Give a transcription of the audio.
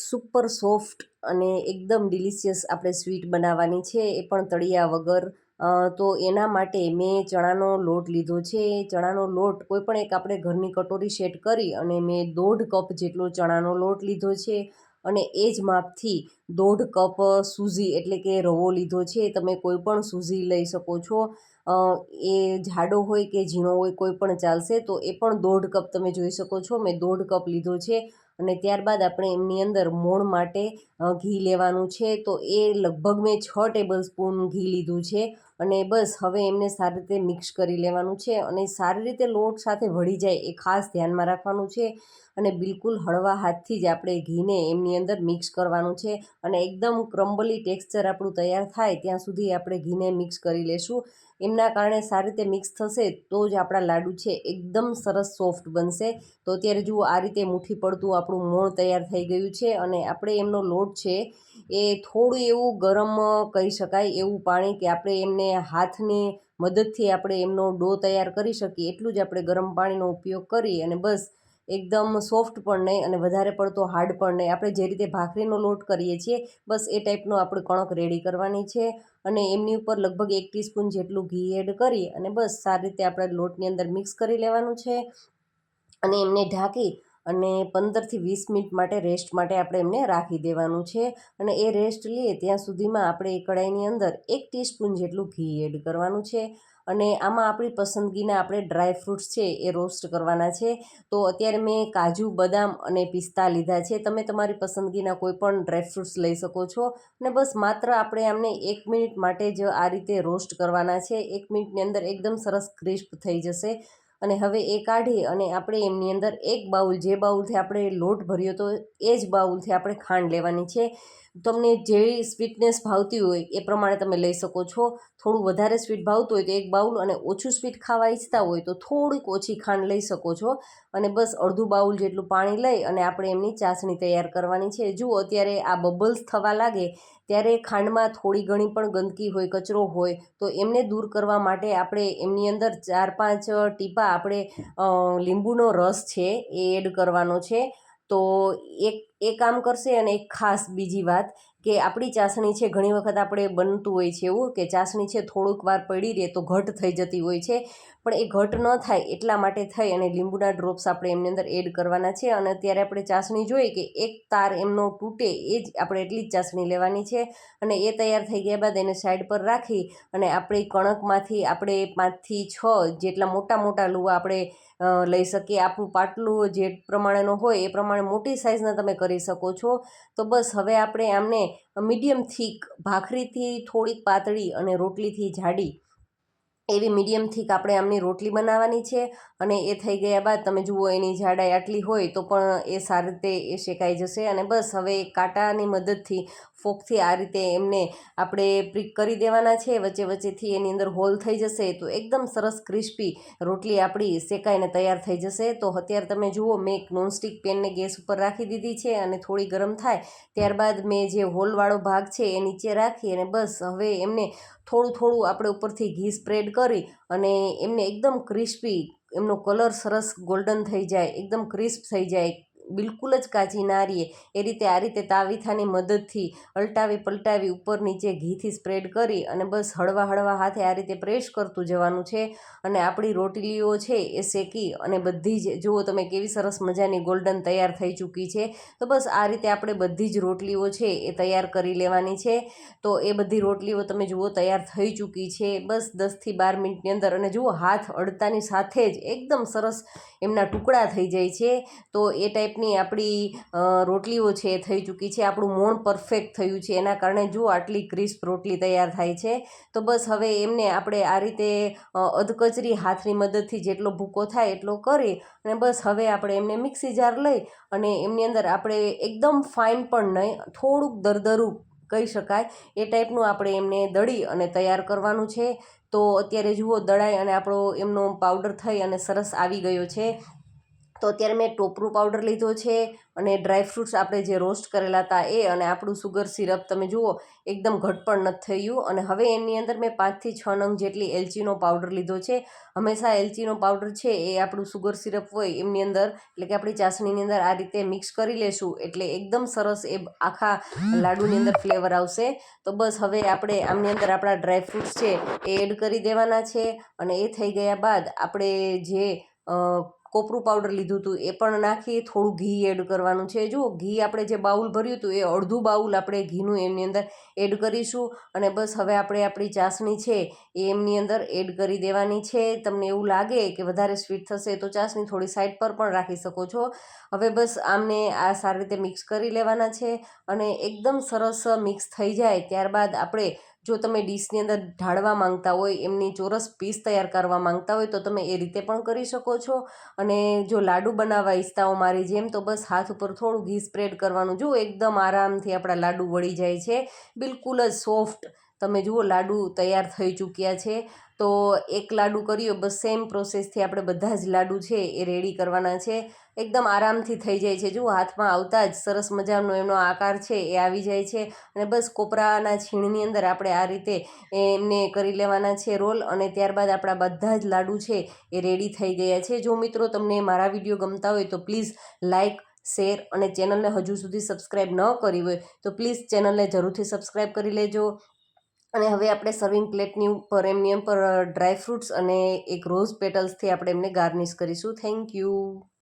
Super soft અને એકદમ delicious આપણે સ્વીટ બનાવવાની છે, એ પણ તળિયા વગર. તો એના માટે મેં ચણાનો લોટ લીધો છે. ચણાનો લોટ કોઈ પણ એક આપણે ઘરની કટોરી સેટ કરી અને મેં દોઢ કપ જેટલો ચણાનો લોટ લીધો છે અને એ જ માપથી દોઢ કપ સૂજી એટલે કે રવો લીધો છે. તમે કોઈ પણ સૂજી લઈ શકો છો. એ જાડો હોય કે ઝીણો હોય કોઈ પણ ચાલશે તો એ પણ દોઢ કપ તમે જોઈ શકો છો. મેં દોઢ કપ લીધો છે. અને ત્યારબાદ આપણે એમની અંદર મોણ માટે ઘી લેવાનું છે. તો એ લગભગ મેં છ ટેબલ સ્પૂન ઘી લીધું છે અને બસ હવે એમને સારી રીતે મિક્સ કરી લેવાનું છે અને સારી રીતે લોટ સાથે ભળી જાય એ ખાસ ધ્યાનમાં રાખવાનું છે. અને બિલકુલ હળવા હાથથી જ આપણે ઘીને એમની અંદર મિક્સ કરવાનું છે અને એકદમ ક્રમ્બલી ટેક્સચર આપણું તૈયાર થાય ત્યાં સુધી આપણે ઘીને મિક્સ કરી લેશું. એમના કારણે સારી રીતે મિક્સ થશે તો જ આપણા લાડુ છે એકદમ સરસ સોફ્ટ બનશે. તો અત્યારે જુઓ આ રીતે મુઠ્ઠી પડતું આપણું મોણ તૈયાર થઈ ગયું છે અને આપણે એમનો લોટ છે એ થોડું એવું ગરમ કહી શકાય એવું પાણી કે આપણે એમને હાથની મદદથી આપણે એમનો ડો તૈયાર કરી શકીએ એટલું જ આપણે ગરમ પાણીનો ઉપયોગ કરી અને બસ એકદમ સોફ્ટ પણ નહીં અને વધારે પડતો હાર્ડ પણ નહીં. આપણે જે રીતે ભાખરીનો લોટ કરીએ છીએ, બસ એ ટાઈપનો આપણે કણક રેડી કરવાની છે અને એમની ઉપર લગભગ એક ટીસ્પૂન જેટલું ઘી એડ કરી અને બસ સારી રીતે આપણે લોટની અંદર મિક્સ કરી લેવાનું છે અને એમને ઢાંકી અને પંદરથી વીસ મિનિટ માટે રેસ્ટ માટે આપણે એમને રાખી દેવાનું છે. અને એ રેસ્ટ લઈએ ત્યાં સુધીમાં આપણે એ કડાઈની અંદર એક ટીસ્પૂન જેટલું ઘી એડ કરવાનું છે. અને આમાં આપણી પસંદગીના આપણે ડ્રાય ફ્રૂટ્સ છે એ રોસ્ટ કરવાના છે. તો અત્યારે મેં કાજુ, બદામ અને પિસ્તા લીધા છે. તમે તમારી પસંદગીના કોઈ પણ ડ્રાય ફ્રૂટ્સ લઈ શકો છો. અને બસ માત્ર આપણે આમને એક મિનિટ માટે જ આ રીતે રોસ્ટ કરવાના છે. એક મિનિટની અંદર એકદમ સરસ ક્રિસ્પ થઈ જશે. અને હવે એ કાઢી અને આપણે એમની અંદર એક બાઉલ, જે બાઉલથી આપણે લોટ ભર્યો તો એ જ બાઉલથી આપણે ખાંડ લેવાની છે. તમને જે સ્વીટનેસ ભાવતી હોય એ પ્રમાણે તમે લઈ શકો છો. થોડું વધારે સ્વીટ ભાવતું હોય તો એક બાઉલ અને ઓછું સ્વીટ ખાવા ઈચ્છતા હોય તો થોડીક ઓછી ખાંડ લઈ શકો છો. અને બસ અડધું બાઉલ જેટલું પાણી લઈ અને આપણે એમની ચાસણી તૈયાર કરવાની છે. જુઓ, અત્યારે આ બબલ્સ થવા લાગે ત્યારે ખાંડમાં થોડી ઘણી પણ ગંદકી હોય, કચરો હોય, તો એમને દૂર કરવા માટે આપણે એમની અંદર ચાર પાંચ ટીપા આપણે લીંબુનો રસ છે એ એડ કરવાનો છે. તો એક, એ કામ કરશે અને એક ખાસ બીજી વાત કે આપણી ચાસણી છે, ઘણી વખત આપણે બનતું હોય છે એવું કે ચાસણી છે, થોડુંક વાર પડી રહે તો ઘટ થઈ જતી હોય છે. પણ એ ઘટ ન થાય એટલા માટે થઈ અને લીંબુના ડ્રોપ્સ આપણે એમની અંદર એડ કરવાના છે અને અત્યારે આપણે ચાસણી જોઈએ કે એક તાર એમનો તૂટે એ જ આપણે એટલી જ ચાસણી લેવાની છે અને એ તૈયાર થઈ ગયા બાદ એને સાઈડ પર રાખી અને આપણી કણકમાંથી આપણે પાંચથી છ જેટલા મોટા મોટા લુવા આપણે લઈ શકીએ. આપણું પાટલું જે પ્રમાણેનો હોય એ પ્રમાણે મોટી સાઇઝના તમે કરી શકો છો. તો બસ હવે આપણે આમને મીડિયમ થીક ભાખરીથી થોડીક પાતળી અને રોટલીથી જાડી એવી મીડિયમ થીક આપણે આમની રોટલી બનાવવાની છે અને એ થઈ ગયા બાદ તમે જુઓ એની જાડાઈ આટલી હોય તો પણ એ સારી રીતે એ શેકાઈ જશે અને બસ હવે કાંટાની મદદથી ફોકથી આ રીતે એમને આપણે પ્રિક કરી દેવાના છે. વચ્ચે વચ્ચેથી એની અંદર હોલ થઈ જશે તો એકદમ સરસ ક્રિસ્પી રોટલી આપણી શેકાઈને તૈયાર થઈ જશે. તો અત્યારે તમે જુઓ મેં એક નોનસ્ટિક પેનને ગેસ ઉપર રાખી દીધી છે અને થોડી ગરમ થાય ત્યારબાદ મેં જે હોલવાળો ભાગ છે એ નીચે રાખી અને બસ હવે એમને થોડું થોડું આપણે ઉપરથી ઘી સ્પ્રેડ કરી અને એમને એકદમ ક્રિસ્પી, એમનો કલર સરસ ગોલ્ડન થઈ જાય, એકદમ ક્રિસ્પ થઈ જાય. બિલકુલ જ કાચી ના રહીએ. એ રીતે આ રીતે તાવીથાની મદદથી અલટાવી પલટાવી ઉપર નીચે ઘીથી સ્પ્રેડ કરી અને બસ હળવા હળવા હાથે આ રીતે પ્રેસ કરતું જવાનું છે. અને આપણી રોટલીઓ છે એ શેકી અને બધી જ, જુઓ તમે કેવી સરસ મજાની ગોલ્ડન તૈયાર થઈ ચૂકી છે. તો બસ આ રીતે આપણે બધી જ રોટલીઓ છે એ તૈયાર કરી લેવાની છે. તો એ બધી રોટલીઓ તમે જુઓ તૈયાર થઈ ચૂકી છે. બસ દસથી બાર મિનિટની અંદર અને જુઓ હાથ અડતાની સાથે જ એકદમ સરસ એમના ટુકડા થઈ જાય છે. તો એ ટાઈપની આપણી રોટલીઓ છે એ થઈ ચૂકી છે, આપણું મોણ પરફેક્ટ થયું છે, એના કારણે જુઓ આટલી ક્રિસ્પ રોટલી તૈયાર થાય છે. તો બસ હવે એમને આપણે આ રીતે અધકચરી હાથની મદદથી જેટલો ભૂકો થાય એટલો કરી અને બસ હવે આપણે એમને મિક્સી જાર લઈ અને એમની અંદર આપણે એકદમ ફાઇન પણ નહીં, થોડુંક દરદરું કહી શકાય, એ ટાઈપનું આપણે એમને દળી અને તૈયાર કરવાનું છે. તો અત્યારે જુઓ દળાઈ અને આપણો એમનો પાવડર થઈ અને સરસ આવી ગયો છે. તો અત્યારે મેં ટોપરું પાવડર લીધો છે અને ડ્રાયફ્રૂટ્સ આપણે જે રોસ્ટ કરેલા હતા એ અને આપણું સુગર સિરપ તમે જુઓ, એકદમ ઘટ પણ નથી થયું અને હવે એની અંદર મેં પાંચથી છ નંગ જેટલી એલચીનો પાવડર લીધો છે. હંમેશા એલચીનો પાવડર છે એ આપણું સુગર સિરપ હોય એમની અંદર, એટલે કે આપણી ચાસણીની અંદર આ રીતે મિક્સ કરી લેશું એટલે એકદમ સરસ એ આખા લાડુની અંદર ફ્લેવર આવશે. તો બસ હવે આપણે આમની અંદર આપણા ડ્રાયફ્રૂટ્સ છે એ એડ કરી દેવાના છે અને એ થઈ ગયા બાદ આપણે જે કોપરું પાવડર લીધું હતું, એ પણ નાખી થોડું ઘી એડ કરવાનું છે. જુઓ, ઘી આપણે જે બાઉલ ભર્યું હતું, એ અડધું બાઉલ આપણે ઘીનું એમની અંદર એડ કરીશું અને બસ હવે આપણે આપણી ચાસણી છે, એ એમની અંદર એડ કરી દેવાની છે. તમને એવું લાગે કે વધારે સ્વીટ થશે તો ચાસણી થોડી સાઈડ પર પણ રાખી શકો છો. હવે બસ આમને આ સારી રીતે મિક્સ કરી લેવાના છે અને એકદમ સરસ મિક્સ થઈ જાય. ત્યારબાદ આપણે જો તમે ડીશની અંદર ઢાળવા માંગતા હોય, એમની ચોરસ પીસ તૈયાર કરવા માંગતા હોય, તો તમે એ રીતે પણ કરી શકો છો. અને જો લાડુ બનાવવા ઈચ્છતા હો મારી જેમ, તો બસ હાથ ઉપર થોડું ઘી સ્પ્રેડ કરવાનું. જો એકદમ આરામથી આપણા લાડુ વળી જાય છે, બિલકુલ જ સોફ્ટ તમે જુઓ, લાડુ તૈયાર થઈ ચૂક્યા છે. તો એક લાડુ કર્યો બસ સેમ પ્રોસેસથી આપણે બધા જ લાડુ છે એ રેડી કરવાના છે. એકદમ આરામથી થઈ જાય છે. જુઓ, હાથમાં આવતા જ સરસ મજાનો એનો આકાર છે એ આવી જાય છે. અને બસ કોપરાના છીણની અંદર આપણે આ રીતે એમને કરી લેવાના છે રોલ અને ત્યારબાદ આપણા બધા જ લાડુ છે એ રેડી થઈ ગયા છે. જો મિત્રો તમને મારા વીડિયો ગમતા હોય તો પ્લીઝ લાઇક શેર અને ચેનલને હજુ સુધી સબસ્ક્રાઈબ ન કરી હોય તો પ્લીઝ ચેનલને જરૂરથી સબસ્ક્રાઈબ કરી લેજો. અને હવે આપણે સર્વિંગ પ્લેટની ઉપર એમની ઉપર ડ્રાય ફ્રૂટ્સ અને એક રોઝ પેટલ્સથી આપણે એમને ગાર્નિશ કરીશું. Thank you